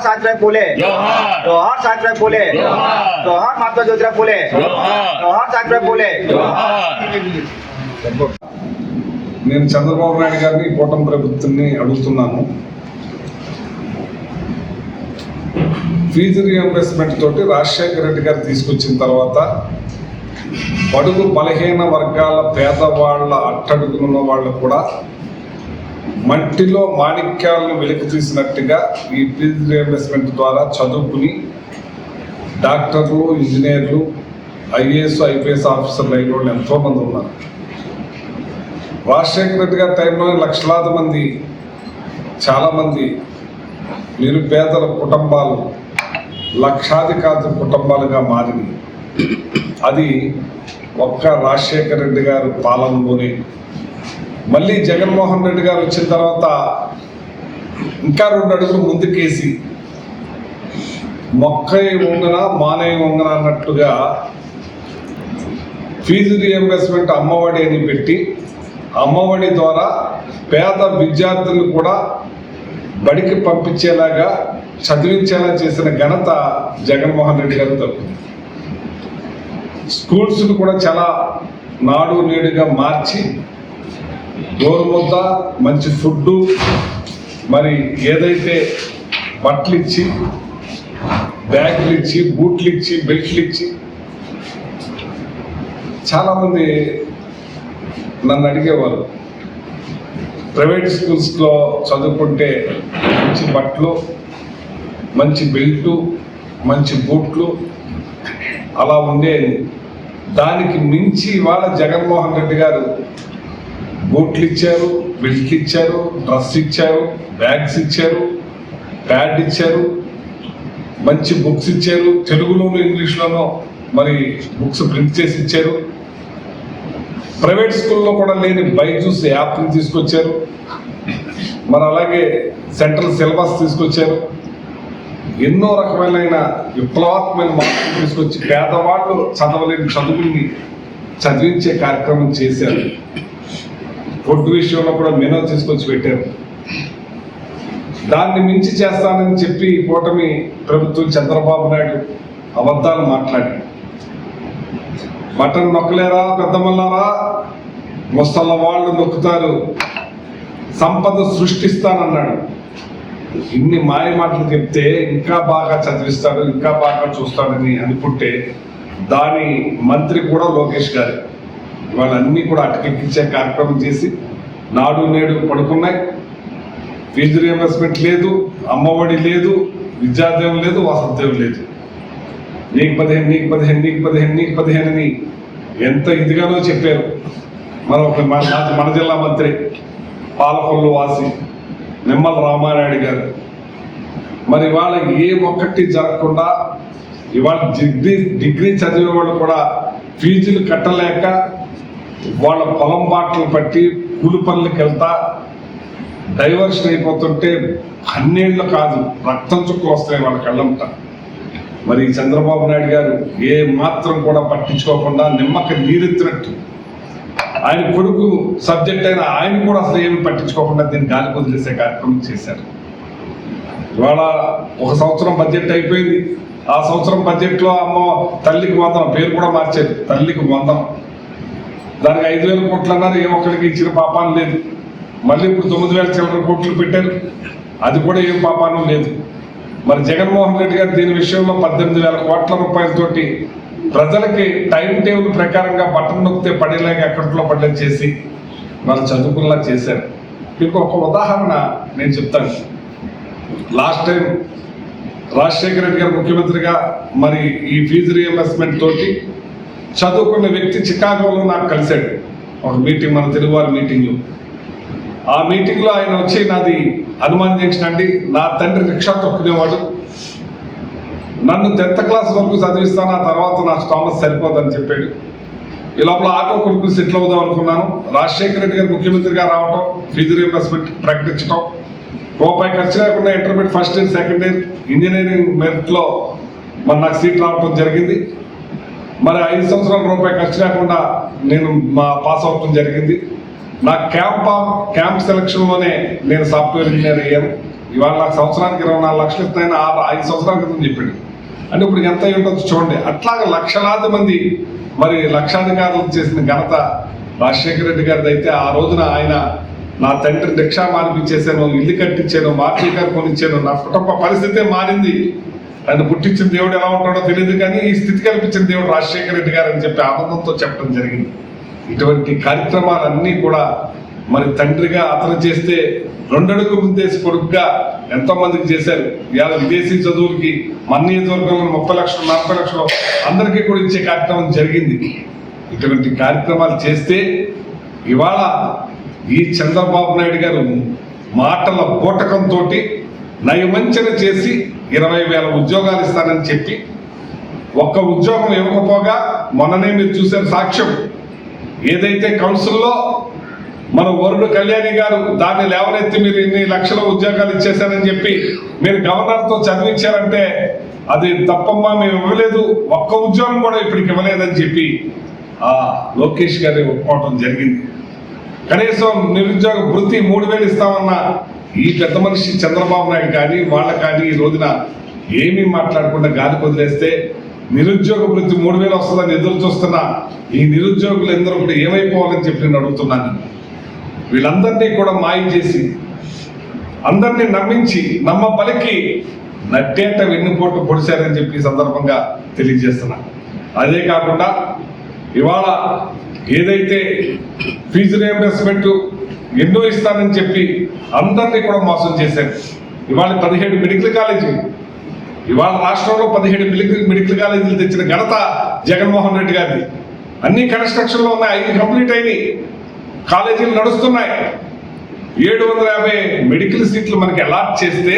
जोहार जोहार सावित्रीबाई फुले जोहार जोहार सावित्रीबाई फुले जोहार जोहार महात्मा ज्योतिराव फुले जोहार जोहार सावित्रीबाई फुले जोहार నేను చంద్రబాబు నాయుడు గారిని కూటమి ప్రభుత్వాన్ని అడుగుతున్నాను ఫీజు రియంబర్స్మెంట్ తోటి రాజశేఖర రెడ్డి గారు తీసుకొచ్చిన తర్వాత బడుగు బలహీన వర్గాల పేదవాళ్ళ అట్టడుగున్న వాళ్ళు కూడా మట్టిలో మాణిక్యాలను వెలికి తీసినట్టుగా ఈ ఫీజు రియంబర్స్మెంట్ ద్వారా చదువుకుని డాక్టర్లు ఇంజనీర్లు ఐఏఎస్ ఐపీఎస్ ఆఫీసర్లు అయిన వాళ్ళు ఎంతోమంది ఉన్నారు. రాజశేఖర రెడ్డి గారి టైంలో లక్షలాది మంది చాలామంది నిరుపేదల కుటుంబాలు లక్షాధికారి కుటుంబాలుగా మారింది అది ఒక్క రాజశేఖర రెడ్డి గారు పాలనలోనే మళ్ళీ జగన్మోహన్ రెడ్డి గారు వచ్చిన తర్వాత ఇంకా రెండు అడుగులు ముందుకేసి మొక్క వంగన మానయ్య వంగన అన్నట్టుగా ఫీజు రియంబర్స్మెంట్ అమ్మఒడి అని పెట్టి అమ్మఒడి ద్వారా పేద విద్యార్థులను కూడా బడికి పంపించేలాగా చదివించేలా చేసిన ఘనత జగన్మోహన్ రెడ్డి గారు తప్పింది స్కూల్స్ను కూడా చాలా నాడు నేడుగా మార్చి గోరుముద్ద మంచి ఫుడ్డు మరి ఏదైతే బట్టలు ఇచ్చి బ్యాగులు ఇచ్చి బూట్లు ఇచ్చి బెల్ట్లు ఇచ్చి చాలామంది నన్ను అడిగేవారు ప్రైవేట్ స్కూల్స్లో చదువుకుంటే మంచి బట్టలు మంచి బెల్టు మంచి బూట్లు అలా ఉండేది దానికి మించి ఇవాళ జగన్మోహన్ రెడ్డి గారు బూట్లు ఇచ్చారు బెల్ట్లు ఇచ్చారు డ్రెస్ ఇచ్చారు బ్యాగ్స్ ఇచ్చారు ప్యాడ్ ఇచ్చారు మంచి బుక్స్ ఇచ్చారు. తెలుగులోను ఇంగ్లీష్లోనూ మరి బుక్స్ ప్రింట్ చేసి ఇచ్చారు. ప్రైవేట్ స్కూల్లో కూడా లేని బైజూస్ యాప్ని తీసుకొచ్చారు. మరి అలాగే సెంట్రల్ సిలబస్ తీసుకొచ్చారు. ఎన్నో రకమైన విప్లవాత్మైన మార్పులు తీసుకొచ్చి పేదవాళ్ళు చదవలేని చదువుల్ని చదివించే కార్యక్రమం చేశారు. ఫుడ్ విషయంలో కూడా మెనూ తీసుకొచ్చి పెట్టారు. దాన్ని మించి చేస్తానని చెప్పి ఈ కూటమి ప్రభుత్వం చంద్రబాబు నాయుడు అబద్ధాలు మాట్లాడి మటన్ నొక్కలేరా పెద్దమల్లారా ముసళ్ళ వాళ్ళు నొక్కుతారు. సంపద సృష్టిస్తానన్నాడు. ఇన్ని మాయ మాటలు చెప్తే ఇంకా బాగా చదివిస్తాడు ఇంకా బాగా చూస్తాడని అనుకుంటే దాని మంత్రి కూడా లోకేష్ గారు. వాళ్ళన్నీ కూడా అటకెక్కించే కార్యక్రమం చేసి నాడు నేడు పడుకున్నాయి. ఫీజు రియంబర్స్మెంట్ లేదు అమ్మఒడి లేదు విద్యాదేవం లేదు వాసద్యం లేదు. నీకు పదిహేను నీకు పదిహేను నీకు పదిహేను నీకు పదిహేను అని ఎంత ఇదిగానో చెప్పారు. మన ఒక మన మన జిల్లా మంత్రి పాలకొల్లు వాసి నిమ్మల రామానాయుడు గారు. మరి ఇవాళ ఏ ఒక్కటి జరగకుండా ఇవాళ డిగ్రీ డిగ్రీ చదివే వాళ్ళు కూడా ఫీజులు కట్టలేక వాళ్ళ పొలం బాటలు పట్టి కూలి పనులకు వెళ్తా డైవర్షన్ అయిపోతుంటే అన్నేళ్ళు కాదు రక్తం చుక్కలు వస్తాయి వాళ్ళ కళ్ళంట మరి చంద్రబాబు నాయుడు గారు ఏ మాత్రం కూడా పట్టించుకోకుండా నిమ్మక నీరెత్తినట్టు. ఆయన కొడుకు సబ్జెక్ట్ అయిన ఆయన కూడా అసలు ఏమి పట్టించుకోకుండా దీన్ని గాలి వదిలేసే కార్యక్రమం చేశారు. ఇవాళ ఒక సంవత్సరం బడ్జెట్ అయిపోయింది. ఆ సంవత్సరం బడ్జెట్లో అమ్మ తల్లికి వందనం పేరు కూడా మార్చేది తల్లికి వందనం. దానికి ఐదు వేల కోట్లు అన్నారు ఏ ఒక్కరికి ఇచ్చిన పాపాలు లేదు. మళ్ళీ ఇప్పుడు తొమ్మిది వేల చిల్లర కోట్లు పెట్టారు. అది కూడా ఏం పాపాను లేదు. మరి జగన్మోహన్ రెడ్డి గారు దీని విషయంలో పద్దెనిమిది వేల కోట్ల రూపాయలతోటి ప్రజలకి టైం టేబుల్ ప్రకారంగా బటన్ నొక్కితే పడేలాగా అక్కడిలో పడేలా చేసి వాళ్ళు చదువుకునేలా చేశారు. మీకు ఒక ఉదాహరణ నేను చెప్తాను. లాస్ట్ టైం రాజశేఖర రెడ్డి గారు ముఖ్యమంత్రిగా మరి ఈ ఫీజు రియంబర్స్మెంట్ తోటి చదువుకున్న వ్యక్తి చికాగోలో నాకు కలిశాడు. ఒక మీటింగ్ మన తెలుగువారి మీటింగ్ ఆ మీటింగ్లో ఆయన వచ్చి నాది హనుమాన్ జంక్షన్ అండి. నా తండ్రి రిక్షా తొక్కునేవాడు. నన్ను టెన్త్ క్లాస్ వరకు చదివిస్తాను ఆ తర్వాత నా స్టామస్ సరిపోదని చెప్పాడు. ఈ లోపల ఆటో కొడుకు సెటిల్ అవుదాం అనుకున్నాను. రాజశేఖర రెడ్డి గారు ముఖ్యమంత్రిగా రావటం ఫీజు రియంబర్స్మెంట్ ప్రకటించడం రూపాయి ఖర్చు లేకుండా intermediate first year second year engineering మెరిట్లో మరి నాకు సీట్ రావటం జరిగింది. మరి ఐదు సంవత్సరాల రూపాయి ఖర్చు లేకుండా నేను మా పాస్ అవటం జరిగింది. నా క్యాంప్ క్యాంప్ సెలక్షన్లోనే నేను సాఫ్ట్వేర్ ఇంజనీర్ అయ్యాను. ఇవాళ నాకు సంవత్సరానికి ఇరవై నాలుగు లక్షలు ఇస్తున్నాయని ఆరు ఐదు సంవత్సరాల క్రితం చెప్పాడు. అంటే ఇప్పుడు ఎంత అయి చూడండి. అట్లాగే లక్షలాది మంది మరి లక్షాధికారులు చేసిన ఘనత రాజశేఖర రెడ్డి గారిది అయితే ఆ రోజున ఆయన నా తండ్రి రిక్షా మార్పిచ్చేసాను ఇల్లు కట్టించాను మార్చి గారు కొనిచ్చాను నా కుటుంబ పరిస్థితే మారింది. ఆయన పుట్టించిన దేవుడు ఎలా ఉంటాడో తెలియదు కానీ ఈ స్థితి కల్పించిన దేవుడు రాజశేఖర రెడ్డి గారు అని చెప్పి ఆనందంతో చెప్పడం జరిగింది. ఇటువంటి కార్యక్రమాలన్నీ కూడా మరి తండ్రిగా అతను చేస్తే రెండడుగు ముందేసి కొడుకుగా ఎంతో మందికి చేశారు. ఇవాళ విదేశీ చదువులకి మన నియోజకవర్గంలో ముప్పై లక్షలు నలభై లక్షలు అందరికీ కూడా ఇచ్చే కార్యక్రమం జరిగింది. ఇటువంటి కార్యక్రమాలు చేస్తే ఇవాళ ఈ చంద్రబాబు నాయుడు గారు మాటల బూటకంతో నయమంచన చేసి ఇరవై వేల ఉద్యోగాలు ఇస్తానని చెప్పి ఒక్క ఉద్యోగం ఇవ్వకపోగా మొన్ననే మీరు చూసారు సాక్ష్యం. ఏదైతే కౌన్సిల్లో మన వరుడు కళ్యాణి గారు దాన్ని లేవనెత్తి మీరు ఇన్ని లక్షల ఉద్యోగాలు ఇచ్చేశారని చెప్పి మీరు గవర్నర్తో చదివించారంటే అది తప్పమ్మా మేము ఇవ్వలేదు. ఒక్క ఉద్యోగం కూడా ఇప్పటికి ఇవ్వలేదని చెప్పి ఆ లోకేష్ గారి ఒప్పుకోవటం జరిగింది. కనీసం నిరుద్యోగ వృత్తి మూడు వేలు ఇస్తామన్నా ఈ పెద్ద మనిషి చంద్రబాబు నాయుడు కానీ వాళ్ళ కానీ ఈ రోజున ఏమీ మాట్లాడకుండా గాలి వదిలేస్తే నిరుద్యోగ వృత్తి మూడు వేలు వస్తుందని ఎదురు చూస్తున్న ఈ నిరుద్యోగులు ఎందరూ కూడా ఏమైపోవాలని చెప్పి నేను అడుగుతున్నాను. వీళ్ళందరినీ కూడా మాయ చేసి అందరినీ నమ్మించి నమ్మ పలికి నట్టేట వెన్నుపోటు పొడిచారని చెప్పి సందర్భంగా తెలియజేస్తున్నా. అదే కాకుండా ఇవాళ ఏదైతే ఫీజు రియంబర్స్మెంట్ ఎన్నో ఇస్తానని చెప్పి అందరినీ కూడా మోసం చేశారు. ఇవాళ పదిహేడు మెడికల్ కాలేజీ ఇవాళ రాష్ట్రంలో పదిహేడు మెడికల్ మెడికల్ కాలేజీలు తెచ్చిన ఘనత జగన్మోహన్ రెడ్డి గారిది. అన్ని కన్స్ట్రక్షన్లో ఉన్నాయి ఐదు కంప్లీట్ అయినాయి. కాలేజీలు నడుస్తున్నాయి. ఏడు వందల యాభై మెడికల్ సీట్లు మనకి అలాట్ చేస్తే